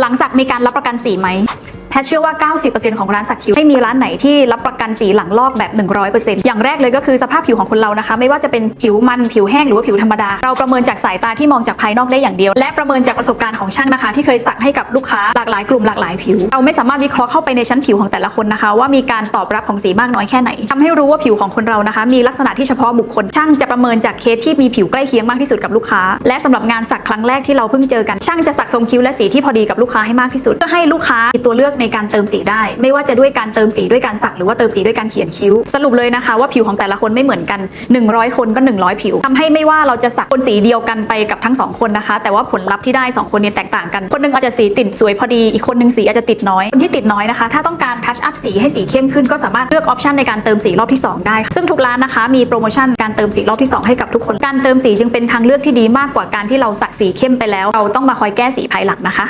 หลังจากมีการรับประกันสีไหม แพทเชื่อว่า 90%ของร้านสักคิ้วไม่มีร้านไหนที่รับประกันสีหลังลอกแบบ 100%อย่างแรกเลยก็คือสภาพผิวของคนเรานะคะ ไม่ว่าจะเป็นผิวมันผิวแห้งหรือว่าผิวธรรมดา เราประเมินจากสายตาที่มองจากภายนอกได้อย่างเดียว และประเมินจากประสบการณ์ของช่างนะคะ ที่เคยสักให้กับลูกค้าหลากหลายกลุ่มหลากหลายผิว เราไม่สามารถวิเคราะห์เข้าไปในชั้นผิวของแต่ละคนนะคะ ว่ามีการตอบรับของสีมากน้อยแค่ไหนทำให้รู้ว่าผิวของคนเรานะคะ มีลักษณะที่เฉพาะบุคคลช่างจะประเมินจากเคสที่มีผิวใกล้เคียงมากที่สุดกับลูกค้า และสำหรับงานสักครั้งแรกที่เราเพิ่งเจอกันช่างจะสักทรงคิ้วและสีที่พอดีกับลูกค้าให้มากที่สุดเพื่อให้ลูกค้ามีตัวเลือกในการเติมสีได้ ไม่ว่าจะด้วยการเติมสีด้วยการสักหรือว่าเติมสีด้วยการเขียนคิ้ว สรุปเลยนะคะว่าผิวของแต่ละคนไม่เหมือนกัน 100 คนก็ 100 ผิวทำให้ไม่ว่าเราจะสักคนสีเดียวกันไปกับทั้งสองคนนะคะ แต่ว่าผลลัพธ์ที่ได้สองคนเนี่ยแตกต่างกัน คนหนึงอาจจะสีติดสวยพอดีอีกคนหนึงสีอาจจะติดน้อยคนที่ติดน้อยนะคะ ถ้าต้องการทัชอัพสีให้สีเข้มขึ้นก็สามารถเลือกออปชันในการเติมสีรอบที่ 2 ได้ ซึ่งทุกร้านนะคะมีโปรโมชั่นการเติมสีรอบที่ 2 ให้กับทุกคน การเติมสีจึงเป็นทางเลือกที่ดีมากกว่าการที่เราสักสีเข้มไปแล้ว เราต้องมาคอยแก้สีภายหลังนะคะ